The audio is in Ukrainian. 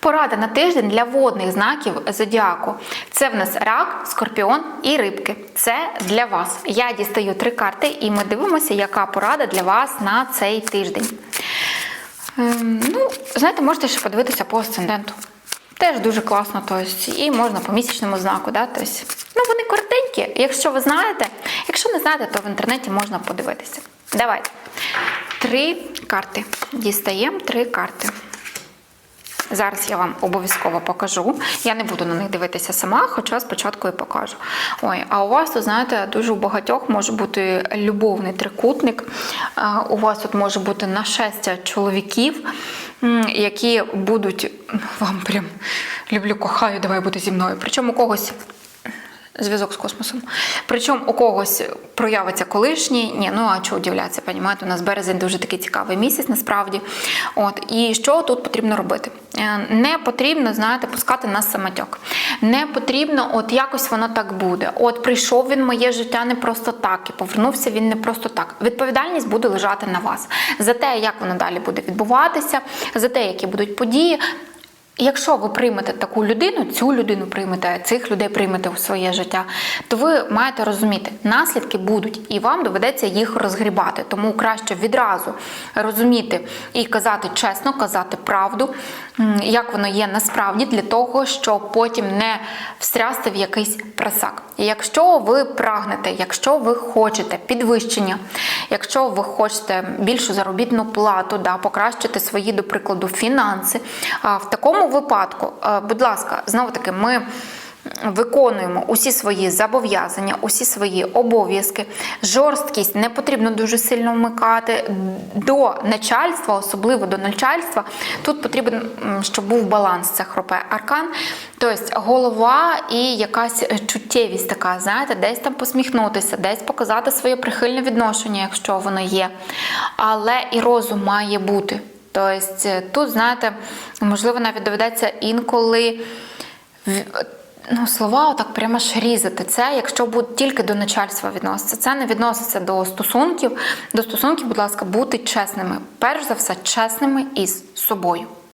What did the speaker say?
Порада на тиждень для водних знаків зодіаку. Це в нас рак, скорпіон і рибки. Це для вас. Я дістаю три карти, і ми дивимося, яка порада для вас на цей тиждень. Ем, ну, знаєте, можете ще подивитися по асценденту. Теж дуже класно, тобто, і можна по місячному знаку. Да? Тобто, ну, вони коротенькі. Якщо ви знаєте, якщо не знаєте, то в інтернеті можна подивитися. Давайте. Три карти. Дістаємо три карти. Зараз я вам обов'язково покажу. Я не буду на них дивитися сама, хоча спочатку і покажу. Ой, а у вас тут, знаєте, дуже у багатьох може бути любовний трикутник. У вас тут може бути нашестя чоловіків, які будуть вам прям люблю, кохаю, давай бути зі мною. Причому когось зв'язок з космосом. Причому у когось проявиться колишній. Ні, ну а чого удивлятися, понімаєте? У нас березень дуже такий цікавий місяць, насправді. От і що тут потрібно робити? Е, Не потрібно, знаєте, пускати на самотьок. Не потрібно, от якось воно так буде. От прийшов він моє життя не просто так, і повернувся він не просто так. Відповідальність буде лежати на вас за те, як воно далі буде відбуватися, за те, які будуть події. Якщо ви приймете таку людину, цю людину приймете, цих людей приймете у своє життя, то ви маєте розуміти, наслідки будуть, і вам доведеться їх розгрібати. Тому краще відразу розуміти і казати чесно, казати правду, як воно є насправді, для того, щоб потім не встрясти в якийсь просак. І якщо ви прагнете, якщо ви хочете підвищення, якщо ви хочете більшу заробітну плату, да, покращити свої, до прикладу, фінанси, в такому випадку, е, будь ласка, знову таки, ми. Виконуємо усі свої зобов'язання, усі свої обов'язки. Жорсткість не потрібно дуже сильно вмикати до начальства, особливо до начальства. Тут потрібен, щоб був баланс. Це хропе аркан. Тобто голова і якась чуттєвість така, знаєте, десь там посміхнутися, десь показати своє прихильне відношення, якщо воно є. Але і розум має бути. Тобто тут, знаєте, можливо, навіть доведеться інколи. Ну, слова отак прямо ж різати. Це, якщо буде тільки до начальства відноситься. Це не відноситься до стосунків. До стосунків, будь ласка, бути чесними. Перш за все, чесними із собою.